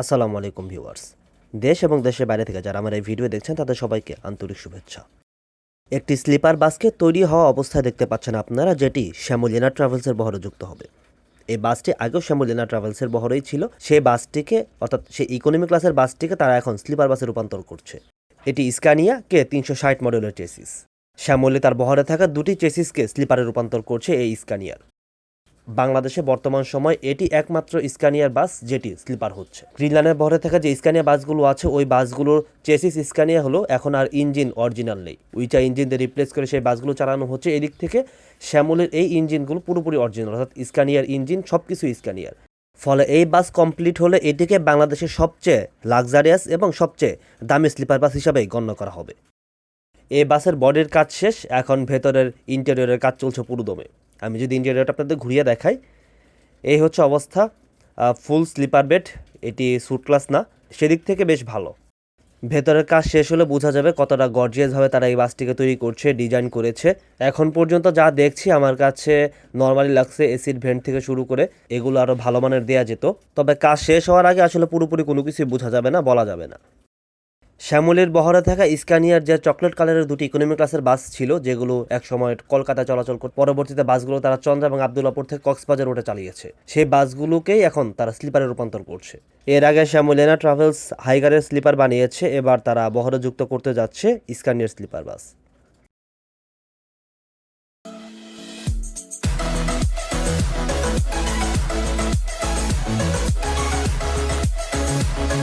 আসসালামু আলাইকুম ভিউয়ার্স। দেশ এবং দেশের বাইরে থেকে যারা আমার এই ভিডিও দেখছেন, তাদের সবাইকে আন্তরিক শুভেচ্ছা। একটি স্লিপার বাসকে তৈরি হওয়া অবস্থায় দেখতে পাচ্ছেন আপনারা, যেটি শ্যামলিনা ট্রাভেলসের বহরে যুক্ত হবে। এই বাসটি আগেও শ্যামলিনা ট্রাভেলসের বহরেই ছিল। সেই বাসটিকে, অর্থাৎ সেই ইকোনমি ক্লাসের বাসটিকে তারা এখন স্লিপার বাসে রূপান্তর করছে। এটি স্কানিয়া কে তিনশো ষাট মডেলের চেসিস শ্যামলি তার বহরে থাকা দুটি চেসিসকে স্লিপারে রূপান্তর করছে এই স্কানিয়ার বাংলাদেশে বর্তমান সময় এটি একমাত্র স্কানিয়ার বাস যেটি স্লিপার হচ্ছে। গ্রিনল্যান্ডের বহরে থাকা যে স্কানিয়া বাসগুলো আছে, ওই বাসগুলোর চেসিস স্কানিয়া হলো এখন আর ইঞ্জিন অরিজিনাল নেই। উইটা ইঞ্জিন দিয়ে রিপ্লেস করে সেই বাসগুলো চালানো হচ্ছে। এদিক থেকে শ্যামলের এই ইঞ্জিনগুলো পুরোপুরি অরিজিনাল, অর্থাৎ স্কানিয়ার ইঞ্জিন সব কিছু স্কানিয়ার। ফলে এই বাস কমপ্লিট হলে এটিকে বাংলাদেশের সবচেয়ে লাক্সারিয়াস এবং সবচেয়ে দামি স্লিপার বাস হিসাবেই গণ্য করা হবে। এই বাসের বডির কাজ শেষ, এখন ভেতরের ইন্টেরিয়রের কাজ চলছে পুরোদমে। আমি যদি ইন্টেরিয়রটা আপনাদের ঘুরিয়ে দেখাই, এই হচ্ছে অবস্থা ফুল স্লিপার বেড এটি সুট ক্লাস না, সেদিক থেকে বেশ ভালো। ভেতরের কাজ শেষ হলে বোঝা যাবে কতটা গর্জিয়াসভাবে তারা এই বাসটিকে তৈরি করছে ডিজাইন করেছে। এখন পর্যন্ত যা দেখছি, আমার কাছে নর্মালি লাগছে এসিড ভেন্ট থেকে শুরু করে এগুলো আরও ভালো মানের দেওয়া যেত। তবে কাজ শেষ হওয়ার আগে আসলে পুরোপুরি কোনো কিছুই বোঝা যাবে না, বলা যাবে না। শ্যামলের বহরা থাকা স্কানিয়ার যে চকলেট কালারের দুটি ইকোনমি ক্লাসের বাস ছিল, যেগুলো একসময় কলকাতা চলাচল করত পরবর্তীতে বাসগুলো তারা চন্দ্র এবং আবদুল্লাপুর থেকে কক্সবাজার রোডে চালিয়েছে। সেই বাসগুলোকেই এখন তারা স্লিপারে রূপান্তর করছে। এর আগে শ্যামলেনা ট্রাভেলস হাইগারের স্লিপার বানিয়েছে, এবার তারা বহরে যুক্ত করতে যাচ্ছে স্কানিয়ার স্লিপার বাস।